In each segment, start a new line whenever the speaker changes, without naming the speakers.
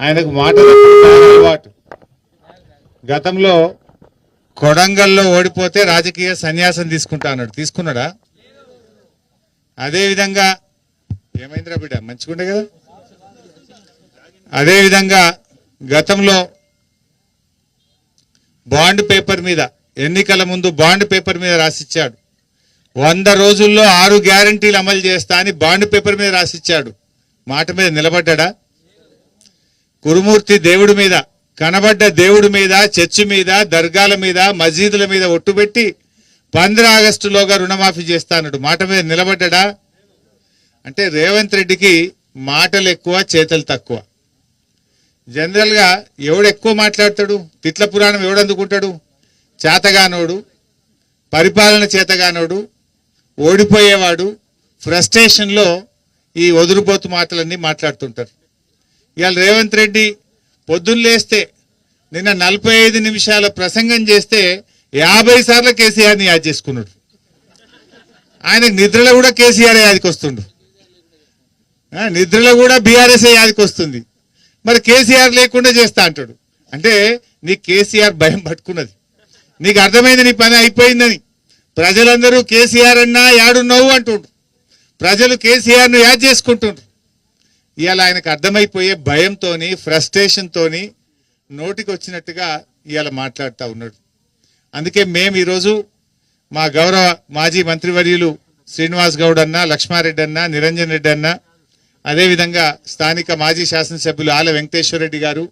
ఆయనకు మాట అలవాటు. గతంలో కొడంగల్లో ఓడిపోతే రాజకీయ సన్యాసం తీసుకుంటా అన్నాడు తీసుకున్నాడా? అదేవిధంగా ఏమైందిరా బిడ్డ? మంచిగుండే కదా? అదేవిధంగా గతంలో బాండ్ పేపర్ మీద ఎన్నికల ముందు బాండ్ పేపర్ మీద రాసిచ్చాడు. వంద రోజుల్లో ఆరు గ్యారంటీలు అమలు చేస్తా అని బాండ్ పేపర్ మీద రాసిచ్చాడు. మాట మీద నిలబడ్డా? కురుమూర్తి దేవుడి మీద కనబడ్డ దేవుడి మీద చర్చి మీద దర్గాల మీద మసీదుల మీద ఒట్టుపెట్టి పంద్ర ఆగస్టులోగా రుణమాఫీ చేస్తానడు మాట మీద నిలబడ్డా? అంటే రేవంత్ రెడ్డికి మాటలు ఎక్కువ చేతలు తక్కువ. జనరల్గా ఎవడు ఎక్కువ మాట్లాడతాడు? తిట్ల పురాణం ఎవడు అందుకుంటాడు? చేతగానోడు పరిపాలన చేతగానోడు ఓడిపోయేవాడు ఫ్రస్ట్రేషన్లో ఈ వదులుపోతు మాటలన్నీ మాట్లాడుతుంటారు. ఇవాళ రేవంత్ రెడ్డి పొద్దున్న లేస్తే నిన్న నలభై ఐదు నిమిషాల ప్రసంగం చేస్తే యాభై సార్లు కేసీఆర్ని యాద్ చేసుకున్నాడు. ఆయనకు నిద్రలో కూడా కేసీఆర్ యాదికి వస్తుండు? నిద్రలో కూడా బీఆర్ఎస్ యాదికి వస్తుంది? మరి కేసీఆర్ లేకుండా చేస్తా అంటాడు. అంటే నీ కేసీఆర్ భయం పట్టుకున్నది. నీకు అర్థమైంది నీ పని అయిపోయిందని. ప్రజలందరూ కేసీఆర్ అన్నా యాడున్నావు అంటుండ్రు ప్రజలు కేసీఆర్ను యాద్ చేసుకుంటుండ్రు. ఇవాళ ఆయనకు అర్థమైపోయే భయంతోని ఫ్రస్ట్రేషన్తోని నోటికి వచ్చినట్టుగా ఇవాళ మాట్లాడుతూ ఉన్నాడు. అందుకే మేము ఈరోజు మా గౌరవ మాజీ మంత్రివర్యులు శ్రీనివాస్ గౌడ్ అన్న లక్ష్మారెడ్డి అన్న నిరంజన్ రెడ్డి అన్న అదేవిధంగా స్థానిక మాజీ శాసనసభ్యులు ఆల వెంకటేశ్వర రెడ్డి గారు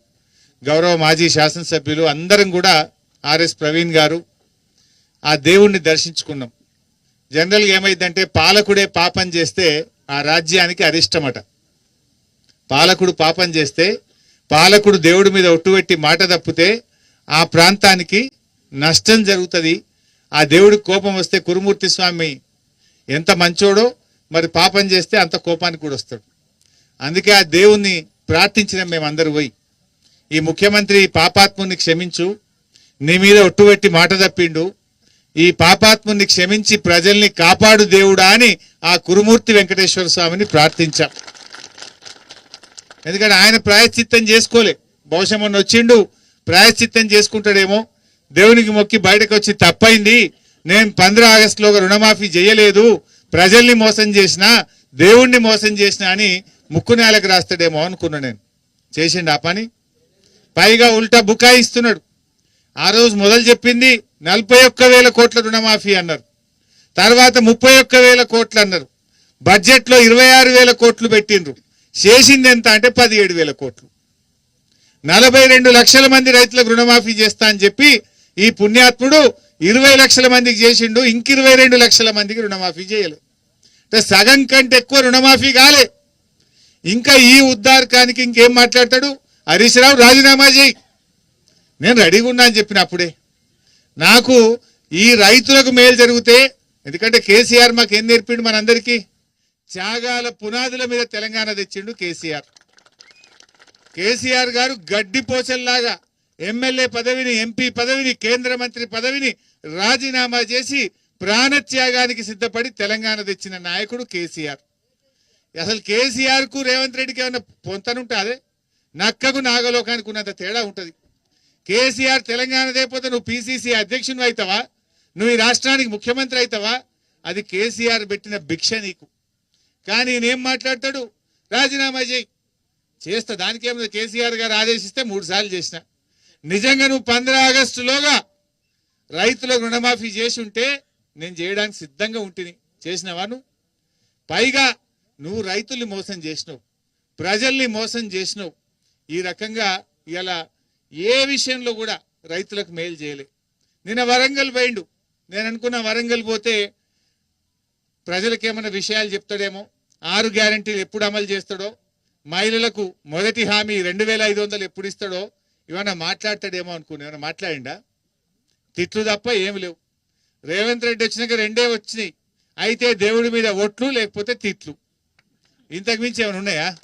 గౌరవ మాజీ శాసనసభ్యులు అందరం కూడా ఆర్ఎస్ ప్రవీణ్ గారు ఆ దేవుణ్ణి దర్శించుకున్నాం. జనరల్గా ఏమైందంటే పాలకుడే పాపం చేస్తే ఆ రాజ్యానికి అరిష్టమట. పాలకుడు పాపం చేస్తే పాలకుడు దేవుడి మీద ఒట్టుపెట్టి మాట తప్పితే ఆ ప్రాంతానికి నష్టం జరుగుతుంది. ఆ దేవుడికి కోపం వస్తే కురుమూర్తి స్వామి ఎంత మంచోడో మరి పాపం చేస్తే అంత కోపానికి కూడా వస్తాడు. అందుకే ఆ దేవుణ్ణి ప్రార్థించిన మేమందరూ పోయి ఈ ముఖ్యమంత్రి పాపాత్ముని క్షమించు నీ మీద ఒట్టుపెట్టి మాట తప్పిండు ఈ పాపాత్ముని క్షమించి ప్రజల్ని కాపాడు దేవుడా అని ఆ కురుమూర్తి వెంకటేశ్వర స్వామిని ప్రార్థించాం. ఎందుకంటే ఆయన ప్రాయశ్చిత్తం చేసుకోలే. బహుశా మొన్న వచ్చిండు ప్రాయశ్చిత్తం చేసుకుంటాడేమో. దేవునికి మొక్కి బయటకు వచ్చి తప్పైంది. నేను పంద్ర ఆగస్టులో రుణమాఫీ చేయలేదు. ప్రజల్ని మోసం చేసిన దేవుణ్ణి మోసం చేసిన అని ముక్కు నేలకు రాస్తాడేమో అనుకున్నా నేను. చేసిండు ఆ పని. పైగా ఉల్టా బుకాయిస్తున్నాడు ఆ రోజు మొదలు చెప్పింది నలభై ఒక్క వేల కోట్ల రుణమాఫీ అన్నారు. తర్వాత ముప్పై ఒక్క వేల కోట్లు అన్నారు. బడ్జెట్లో ఇరవై ఆరు వేల కోట్లు పెట్టిండ్రు. చేసింది ఎంత అంటే పదిహేడు వేల కోట్లు. నలభై రెండు లక్షల మంది రైతులకు రుణమాఫీ చేస్తా అని చెప్పి ఈ పుణ్యాత్ముడు ఇరవై లక్షల మందికి చేసిండు ఇంక ఇరవై రెండు లక్షల మందికి రుణమాఫీ చేయలేదు అంటే సగం కంటే ఎక్కువ రుణమాఫీ కాలే. ఇంకా ఈ ఉద్దారకానికి ఇంకేం మాట్లాడతాడు? హరీష్ రావు రాజీనామా చేయి. నేను రెడీగా ఉన్నా అని చెప్పిన అప్పుడే. నాకు ఈ రైతులకు మేలు జరిగితే ఎందుకంటే కేసీఆర్ మాకు ఏం నేర్పిండు మనందరికీ? త్యాగాల పునాదుల మీద తెలంగాణ తెచ్చిండు కేసీఆర్. కేసీఆర్ గారు గడ్డి పోచల్లాగా ఎమ్మెల్యే పదవిని ఎంపీ పదవిని కేంద్ర మంత్రి పదవిని రాజీనామా చేసి ప్రాణత్యాగానికి సిద్ధపడి తెలంగాణ తెచ్చిన నాయకుడు కేసీఆర్. అసలు కేసీఆర్కు రేవంత్ రెడ్డికి ఏమైనా పొంతనుంటే అదే నక్కకు నాగలోకానికి ఉన్నంత తేడా ఉంటుంది. కేసీఆర్ తెలంగాణ దేపోతే నువ్వు పిసిసి అధ్యక్షుని అవుతావా నువ్వు ఈ రాష్ట్రానికి ముఖ్యమంత్రి అవుతావా అది కేసీఆర్ పెట్టిన భిక్ష నీకు. కానీ నేనేం మాట్లాడతాడు? రాజీనామా చేయి. చేస్తా. దానికేమో కేసీఆర్ గారు ఆదేశిస్తే మూడు సార్లు చేసిన. నిజంగా నువ్వు పంద్రా ఆగస్టులోగా రైతులకు రుణమాఫీ చేసి ఉంటే నేను చేయడానికి సిద్ధంగా ఉంటుంది చేసినవా నువ్వు? పైగా నువ్వు రైతుల్ని మోసం చేసినావు. ప్రజల్ని మోసం చేసినావు. ఈ రకంగా ఇలా ఏ విషయంలో కూడా రైతులకు మేలు చేయలే. నిన్న వరంగల్ పోయిండు. నేను అనుకున్న వరంగల్ పోతే ప్రజలకేమైనా విషయాలు చెప్తాడేమో? ఆరు గ్యారంటీలు ఎప్పుడు అమలు చేస్తాడో మహిళలకు మొదటి హామీ రెండు వేల ఐదు వందలు ఎప్పుడు ఇస్తాడో ఏమైనా మాట్లాడతాడేమో అనుకుని ఏమైనా మాట్లాడిండా? తిట్లు తప్ప ఏమి లేవు. రేవంత్ రెడ్డి వచ్చినాక రెండే వచ్చినాయి. అయితే దేవుడి మీద ఒట్లు లేకపోతే తిట్లు. ఇంతకు మించి ఏమైనా ఉన్నాయా?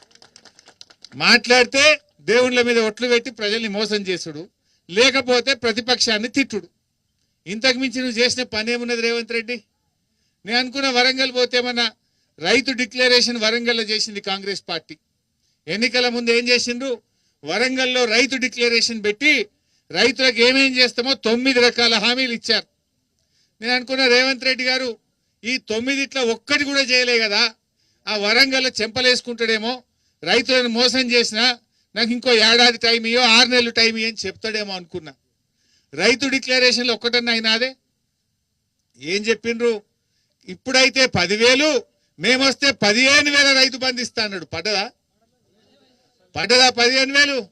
మాట్లాడితే దేవుళ్ళ మీద ఒట్లు పెట్టి ప్రజల్ని మోసం చేసుడు. లేకపోతే ప్రతిపక్షాన్ని తిట్టుడు. ఇంతకు మించి నువ్వు చేసిన పని ఏమున్నది రేవంత్ రెడ్డి? నేను అనుకున్న వరంగల్ పోతే ఏమన్నా రైతు డిక్లరేషన్ వరంగల్లో చేసింది కాంగ్రెస్ పార్టీ. ఎన్నికల ముందు ఏం చేసిండ్రు? వరంగల్లో రైతు డిక్లరేషన్ పెట్టి రైతులకు ఏమేం చేస్తామో తొమ్మిది రకాల హామీలు ఇచ్చారు. నేను అనుకున్న రేవంత్ రెడ్డి గారు ఈ తొమ్మిదిట్లో ఒక్కటి కూడా చేయలే కదా. ఆ వరంగల్లో చెంపలేసుకుంటాడేమో రైతులను మోసం చేసినా నాకు ఇంకో ఏడాది టైం ఇయ్యో ఆరు నెలలు టైం ఇయ్యో అని చెప్తాడేమో అనుకున్నా. రైతు డిక్లరేషన్లో ఒక్కటన్నా అయినాదే? ఏం చెప్పిండ్రు? ఇప్పుడైతే పదివేలు మేమొస్తే పదిహేను వేల రైతు బంధిస్తా అన్నాడు. పడ్డదా? పడ్డదా పదిహేను వేలు?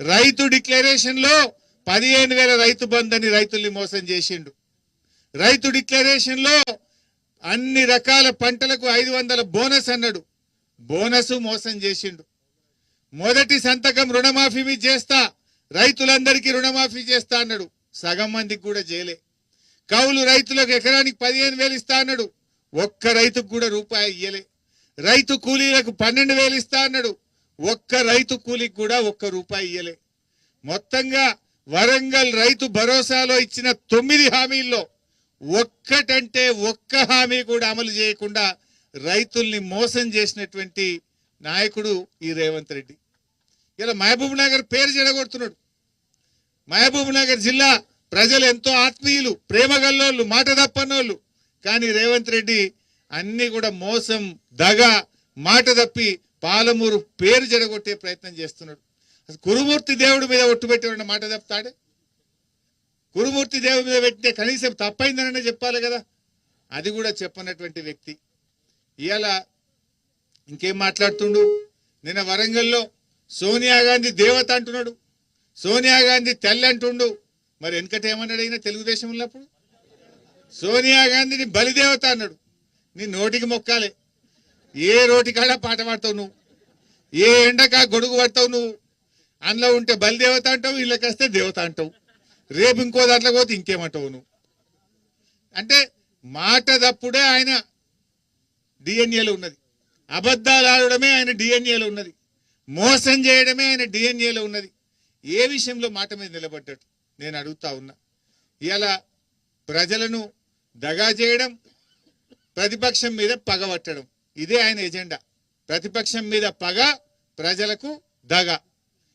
రైతు డిక్లరేషన్లో పదిహేను వేల రైతు బంద్ అని రైతుల్ని మోసం చేసిండు. రైతు డిక్లరేషన్లో అన్ని రకాల పంటలకు ఐదు వందల బోనస్ అన్నాడు. బోనస్ మోసం చేసిండు. మొదటి సంతకం రుణమాఫీ మీ చేస్తా రైతులందరికీ రుణమాఫీ చేస్తా అన్నాడు. సగం మందికి కూడా చేయలే కౌలు రైతులకు ఎకరానికి పదిహేను వేలు ఇస్తా అన్నాడు. ఒక్క రైతుకు కూడా రూపాయి ఇయ్యలే. రైతు కూలీలకు పన్నెండు వేలు ఇస్తా అన్నాడు. ఒక్క రైతు కూలీకి కూడా ఒక్క రూపాయి ఇయ్యలే. మొత్తంగా వరంగల్ రైతు భరోసాలో ఇచ్చిన తొమ్మిది హామీల్లో ఒక్కటంటే ఒక్క హామీ కూడా అమలు చేయకుండా రైతుల్ని మోసం చేసినటువంటి నాయకుడు ఈ రేవంత్ రెడ్డి. ఇలా మహబూబ్ నగర్ పేరు చెడగొడుతున్నాడు. మహబూబ్ నగర్ జిల్లా ప్రజలు ఎంతో ఆత్మీయులు ప్రేమగల్లోళ్ళు మాట తప్పనోళ్ళు. కానీ రేవంత్ రెడ్డి అన్ని కూడా మోసం దగ మాట తప్పి పాలమూరు పేరు జడగొట్టే ప్రయత్నం చేస్తున్నాడు. అసలు కురుమూర్తి దేవుడి మీద ఒట్టు పెట్టేవాడిన మాట తప్పుతాడే? కురుమూర్తి దేవుడి మీద పెట్టితే కనీసం తప్పైందననే చెప్పాలి కదా? అది కూడా చెప్పనటువంటి వ్యక్తి. ఇవాళ ఇంకేం మాట్లాడుతుండు? నిన్న వరంగల్లో సోనియా గాంధీ దేవత అంటున్నాడు. సోనియా గాంధీ తెల్ల అంటుండు మరి వెనకట ఏమన్నాడు అయినా తెలుగుదేశం ఉన్నప్పుడు సోనియా గాంధీని బలిదేవత అన్నాడు. నీ నోటికి మొక్కాలి. ఏ రోటికాడ పాట పాడతావు నువ్వు? ఏ ఎండకా గొడుగు పడతావు నువ్వు? అందులో ఉంటే బలిదేవత అంటావు వీళ్ళకి వస్తే దేవత అంటావు. రేపు ఇంకో దాంట్లో పోతే ఇంకేమంటావు నువ్వు? అంటే మాట తప్పుడే ఆయన డిఎన్ఏలో ఉన్నది. అబద్ధాలు ఆడడమే ఆయన డిఎన్ఏలో ఉన్నది. మోసం చేయడమే ఆయన డిఎన్ఏలో ఉన్నది. ఏ విషయంలో మాట మీద నిలబడ్డాడు? నేను అడుగుతా ఉన్నా. ఇలా ప్రజలను దగా చేయడం ప్రతిపక్షం మీద పగబట్టడం ఇదే ఆయన ఎజెండా. ప్రతిపక్షం మీద పగ ప్రజలకు దగ.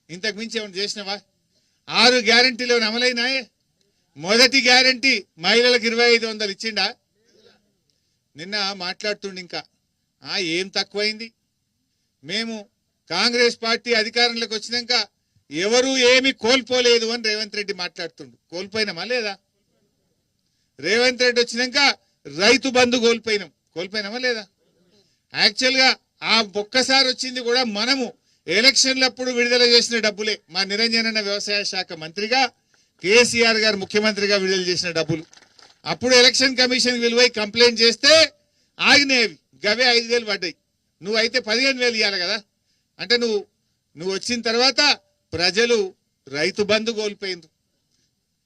ఇంతకు మించి ఏమైనా చేసినవా? ఆరు గ్యారంటీలు అమలైనాయే? మొదటి గ్యారంటీ మహిళలకు ఇరవై ఐదు వందలు ఇచ్చిండా? నిన్న మాట్లాడుతుండి ఇంకా. ఆ ఏం తక్కువైంది? మేము కాంగ్రెస్ పార్టీ అధికారంలోకి వచ్చినాక ఎవరు ఏమి కోల్పోలేదు అని రేవంత్ రెడ్డి మాట్లాడుతుండు. కోల్పోయినామా లేదా? రేవంత్ రెడ్డి వచ్చినాక రైతు బంధు కోల్పోయినాం. కోల్పోయినామా లేదా? యాక్చువల్గా ఆ ఒక్కసారి వచ్చింది కూడా మనము. ఎలక్షన్లప్పుడు విడుదల చేసిన డబ్బులే. మా నిరంజనన్న వ్యవసాయ శాఖ మంత్రిగా కేసీఆర్ గారు ముఖ్యమంత్రిగా విడుదల చేసిన డబ్బులు. అప్పుడు ఎలక్షన్ కమిషన్ విలువై కంప్లైంట్ చేస్తే ఆగినాయి గవే ఐదు వేలు పడ్డాయి. నువ్వు అయితే పదిహేను వేలు ఇవ్వాలి కదా? అంటే నువ్వు నువ్వు వచ్చిన తర్వాత ప్రజలు రైతు బంధు కోల్పోయిండ్రు.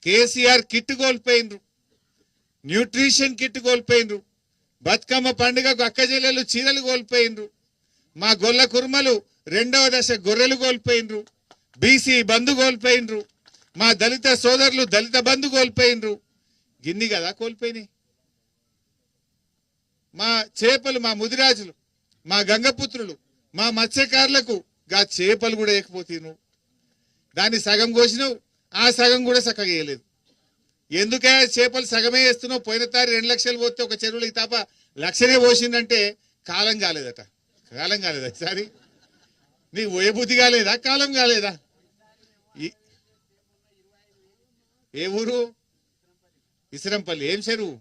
కేసీఆర్ కిట్ కోల్పోయిండ్రు. న్యూట్రిషన్ కిట్ కోల్పోయిండ్రు. బతుకమ్మ పండుగకు అక్క జిల్లలు చీరలు కోల్పోయిండ్రు. మా గొల్ల కుర్మలు రెండవ దశ గొర్రెలు కోల్పోయిండ్రు. బీసీ బంధు కోల్పోయిండ్రు. మా దళిత సోదరులు దళిత బంధు కోల్పోయిండ్రు. గిన్ని కదా కోల్పోయినాయి. మా చేపలు మా ముదిరాజులు మా గంగపుత్రులు మా మత్స్యకారులకు గా చేపలు కూడా వేయకపోతే దాన్ని సగం కోసినావు ఆ సగం కూడా చక్కగా వేయలేదు. ఎందుకే చేపలు సగమే వేస్తున్నావు? పోయిన తారి రెండు లక్షలు పోతే ఒక చెరువులో తప్ప తాప లక్షనే పోసిందంటే కాలం కాలేదట. కాలం కాలేదా ఈసారి? నీకు పోయే బుద్ధి కాలేదా? కాలం కాలేదా? ఈ- ఏ ఊరు? ఇసరంపల్లి. ఏం చెరువు?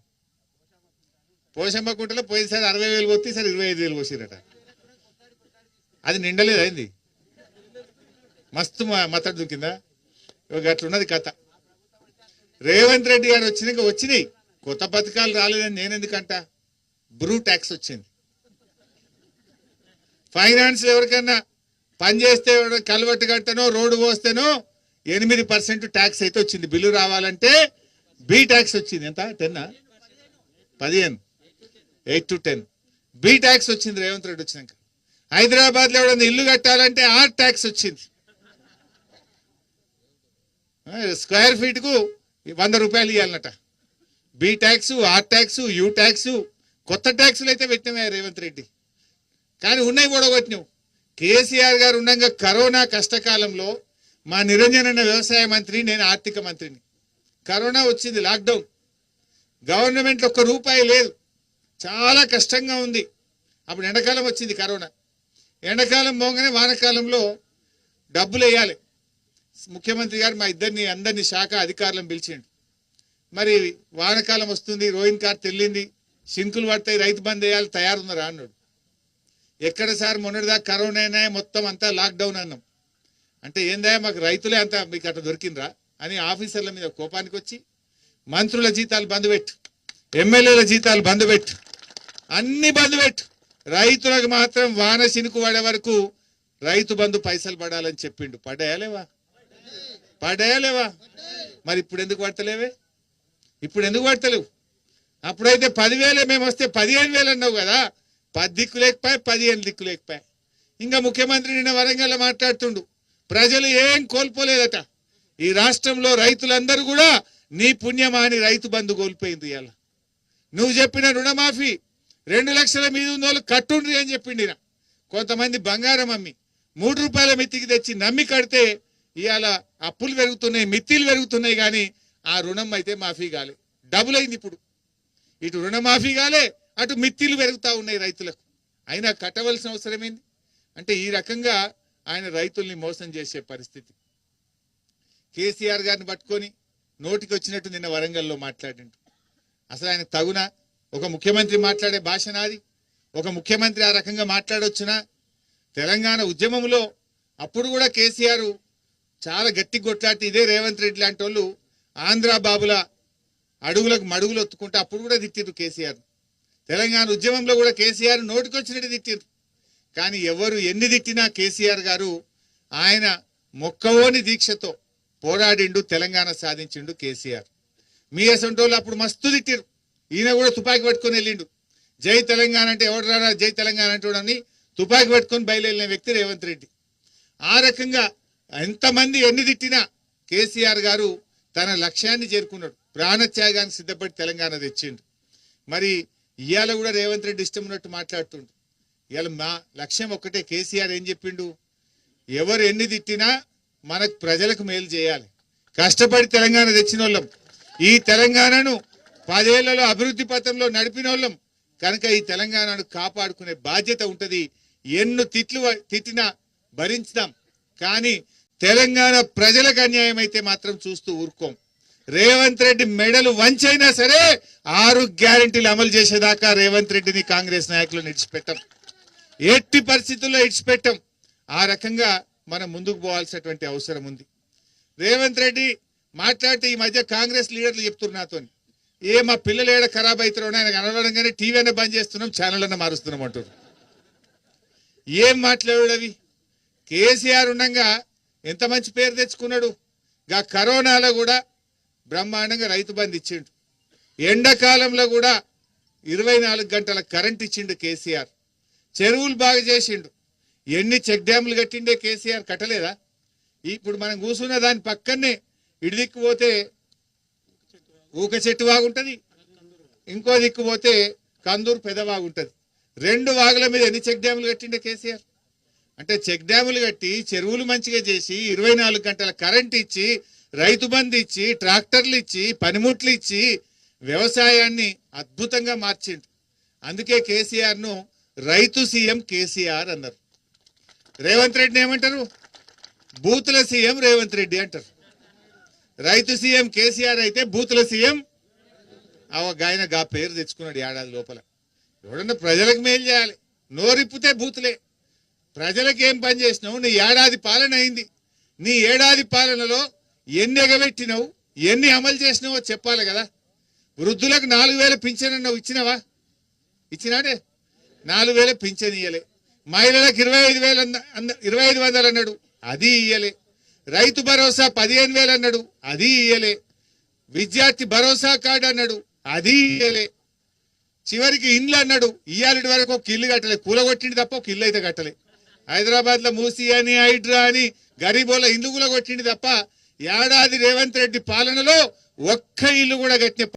పోషమ్మకుంటలో పోయినసారి అరవై వేలు పోతే ఈసారి ఇరవై ఐదు వేలు పోసిరట. అది నిండలేదు అయింది మస్తు మ- మత్తడి దుక్కిందా ఇక అట్లున్నది కథ. రేవంత్ రెడ్డి గారు వచ్చినాక వచ్చినాయి. కొత్త పథకాలు రాలేదని నేనెందుకంట? బ్రూ ట్యాక్స్ వచ్చింది. ఫైనాన్స్ ఎవరికన్నా పని చేస్తే కలవట్టు కట్టనో రోడ్డు పోస్తేనో ఎనిమిది పర్సెంట్ ట్యాక్స్ అయితే వచ్చింది. బిల్లు రావాలంటే బి ట్యాక్స్ వచ్చింది. ఎంత? టెన్నా? పదిహేను. Eight to ten B tax వచ్చింది రేవంత్ రెడ్డి వచ్చినాక. హైదరాబాద్లో ఎవడన్నా ఇల్లు కట్టాలంటే ఆర్ ట్యాక్స్ వచ్చింది. స్క్వేర్ ఫీట్కు వంద రూపాయలు ఇవ్వాలన్నట B tax R tax U tax కొత్త ట్యాక్సులు అయితే పెట్టినవే రేవంత్ రెడ్డి. కానీ ఉన్నాయి కూడా కేసీఆర్ గారు ఉండగా కరోనా కష్టకాలంలో మా నిరంజన్ అన్న వ్యవసాయ మంత్రి నేను ఆర్థిక మంత్రిని. కరోనా వచ్చింది లాక్డౌన్. గవర్నమెంట్ ఒక్క రూపాయి లేదు. చాలా కష్టంగా ఉంది. అప్పుడు ఎండాకాలం వచ్చింది కరోనా. ఎండాకాలం పోగానే వానకాలంలో డబ్బులు వేయాలి. ముఖ్యమంత్రి గారు మా ఇద్దరిని అందరినీ శాఖ అధికారులను పిలిచిండు. మరి వానకాలం వస్తుంది రోహిన్ కార్ తెల్లింది సింకులు పడతాయి రైతు బంద్ వేయాలి తయారున్నారా అన్నాడు. ఎక్కడ సార్ మొన్నటిదా కరోనా అయినా మొత్తం అంతా లాక్డౌన్ అన్నాం. అంటే ఏందా మాకు రైతులే అంతా మీకు అట్లా దొరికిందిరా అని ఆఫీసర్ల మీద కోపానికి వచ్చి మంత్రుల జీతాలు బంద్ పెట్టు ఎమ్మెల్యేల జీతాలు బంద్ పెట్టు అన్ని బంద్ పెట్టు. రైతులకు మాత్రం వాన సినుకు పడే వరకు రైతు బంధు పైసలు పడాలని చెప్పిండు. పడ్డాయలేవా పడ్డాయలేవా మరి ఇప్పుడు ఎందుకు పడతలేవే? ఇప్పుడు ఎందుకు పడతలేవు? అప్పుడైతే పదివేలే మేము వస్తే పదిహేను వేలు అన్నావు కదా? పది దిక్కు లేకపోయి పదిహేను దిక్కు లేకపోయి? ఇంకా ముఖ్యమంత్రి నిన్న వరంగల్లో మాట్లాడుతుండు. ప్రజలు ఏం కోల్పోలేదట. ఈ రాష్ట్రంలో రైతులందరూ కూడా నీ పుణ్యమాని రైతు బంధు కోల్పోయింది ఇవాళ. నువ్వు చెప్పిన రుణమాఫీ రెండు లక్షల మీద ఉన్న వాళ్ళు కట్టుండ్రి అని చెప్పిండిన కొంతమంది బంగారం అమ్మి మూడు రూపాయల మిత్తికి తెచ్చి నమ్మి కడితే ఇవాళ అప్పులు పెరుగుతున్నాయి మిత్తిలు పెరుగుతున్నాయి కానీ ఆ రుణం అయితే మాఫీ కాలే. డబుల్ అయింది ఇప్పుడు. ఇటు రుణమాఫీ కాలే అటు మిత్తిలు పెరుగుతూ ఉన్నాయి రైతులకు. అయినా కట్టవలసిన అవసరం ఏంది? అంటే ఈ రకంగా ఆయన రైతుల్ని మోసం చేసే పరిస్థితి. కేసీఆర్ గారిని పట్టుకొని నోటికి వచ్చినట్టు నిన్న వరంగల్లో మాట్లాడిండు. అసలు ఆయన తగునా? ఒక ముఖ్యమంత్రి మాట్లాడే భాష నాది. ఒక ముఖ్యమంత్రి ఆ రకంగా మాట్లాడొచ్చునా? తెలంగాణ ఉద్యమంలో అప్పుడు కూడా కేసీఆర్ చాలా గట్టి కొట్లాడితే ఇదే రేవంత్ రెడ్డి లాంటి వాళ్ళు ఆంధ్ర బాబుల అడుగులకు మడుగులు ఒత్తుకుంటే అప్పుడు కూడా తిట్టిరు కేసీఆర్. తెలంగాణ ఉద్యమంలో కూడా కేసీఆర్ నోటికొచ్చినట్టు తిట్టిరు కానీ ఎవరు ఎన్ని తిట్టినా కేసీఆర్ గారు ఆయన మొక్కవోని దీక్షతో పోరాడిండు తెలంగాణ సాధించిండు కేసీఆర్. మీ అసంటోళ్ళు అప్పుడు మస్తు తిట్టిరు ఈయన కూడా తుపాకి పట్టుకొని వెళ్ళిండు. జై తెలంగాణ అంటే ఎవడు రారా జై తెలంగాణ అంటాడని తుపాకి పట్టుకొని బయలుదేరిన వ్యక్తి రేవంత్ రెడ్డి. ఆ రకంగా ఎంతమంది ఎన్ని తిట్టినా కేసీఆర్ గారు తన లక్ష్యాన్ని చేరుకున్నాడు. ప్రాణత్యాగాన్ని సిద్ధపడి తెలంగాణ తెచ్చిండు. మరి ఇవాళ కూడా రేవంత్ రెడ్డి ఇష్టం ఉన్నట్టు మాట్లాడుతుండు. ఇవాళ మా లక్ష్యం ఒక్కటే కేసీఆర్ ఏం చెప్పిండు? ఎవరు ఎన్ని తిట్టినా మనకు ప్రజలకు మేలు చేయాలి. కష్టపడి తెలంగాణ తెచ్చిన వాళ్ళం ఈ తెలంగాణను పదేళ్ళలో అభివృద్ధి పథంలో నడిపిన వాళ్ళం కనుక ఈ తెలంగాణను కాపాడుకునే బాధ్యత ఉంటుంది. ఎన్ను తిట్లు తిట్టినా భరించుదాం. కానీ తెలంగాణ ప్రజలకు అన్యాయం అయితే మాత్రం చూస్తూ ఊరుకోం. రేవంత్ రెడ్డి మెడలు వంచైనా సరే ఆరు గ్యారెంటీలు అమలు చేసేదాకా రేవంత్ రెడ్డిని కాంగ్రెస్ నాయకులు ఇడిచిపెట్టం. ఎట్టి పరిస్థితుల్లో ఇడిచిపెట్టం. ఆ రకంగా మనం ముందుకు పోవాల్సినటువంటి అవసరం ఉంది. రేవంత్ రెడ్డి మాట్లాడితే ఈ మధ్య కాంగ్రెస్ లీడర్లు చెప్తున్నారు నాతో ఏ మా పిల్లలు ఏడ ఖరాబ్ అవుతారో ఆయన కనబడంగానే టీవీ అన్న బంద్ చేస్తున్నాం ఛానల్ అన్న మారుస్తున్నాం అంటారు ఏం మాట్లాడాడు అవి? కేసీఆర్ ఉండగా ఎంత మంచి పేరు తెచ్చుకున్నాడు? గా కరోనాలో కూడా బ్రహ్మాండంగా రైతు బంధు ఇచ్చిండు. ఎండాకాలంలో కూడా ఇరవై నాలుగు గంటల కరెంట్ ఇచ్చిండు కేసీఆర్. చెరువులు బాగా చేసిండు. ఎన్ని చెక్ డ్యాములు కట్టిండే కేసీఆర్ కట్టలేదా? ఇప్పుడు మనం కూర్చున్న దాని పక్కనే ఇటు పోతే ఊక చెట్టు బాగుంటుంది ఇంకో దిక్కు పోతే కందూరు బాగుంటుంది. రెండు వాగుల మీద ఎన్ని చెక్ డ్యాములు కట్టిండే కేసీఆర్? అంటే చెక్ డ్యాములు కట్టి చెరువులు మంచిగా చేసి ఇరవై నాలుగు గంటల కరెంట్ ఇచ్చి రైతు బంధు ఇచ్చి ట్రాక్టర్లు ఇచ్చి పనిముట్లు ఇచ్చి వ్యవసాయాన్ని అద్భుతంగా మార్చిండు అందుకే కేసీఆర్ను రైతు సీఎం కేసీఆర్ అన్నారు. రేవంత్ రెడ్డిని ఏమంటారు? బూతుల సీఎం రేవంత్ రెడ్డి అంటారు. రైతు సీఎం కేసీఆర్ అయితే బూతుల సీఎం ఆయన గా పేరు తెచ్చుకున్నాడు ఏడాది లోపల. ఎవడన్నా ప్రజలకు మేలు చేయాలి. నోరిప్పితే బూతులే. ప్రజలకి ఏం పని చేసినావు? నీ ఏడాది పాలన అయింది. నీ ఏడాది పాలనలో ఎన్ని ఎగబెట్టినావు? ఎన్ని అమలు చేసినావో చెప్పాలి కదా. వృద్ధులకు నాలుగు వేల పింఛన్ అన్నావు ఇచ్చినావా? ఇచ్చినాడే నాలుగు వేల పింఛన్ ఇయ్యలే. మహిళలకు ఇరవై ఐదు వేలు అన్న- ఇరవై ఐదు వందలు అన్నాడు అది ఇయ్యలే. రైతు భరోసా పదిహేను వేలు అన్నాడు అది ఇయ్యలే. విద్యార్థి భరోసా కార్డు అన్నాడు అది ఇయ్యలే. చివరికి ఇండ్లు అన్నాడు ఇయ్యాలటి వరకు ఒక ఇల్లు కట్టలే. కూలగొట్టింది తప్ప ఒక ఇల్లు అయితే కట్టలే. హైదరాబాద్లో మూసి అని హైడ్రా అని గరీబోల ఇల్లు కూడా కొట్టింది తప్ప ఏడాది రేవంత్ రెడ్డి పాలనలో ఒక్క ఇల్లు కూడా కట్టిన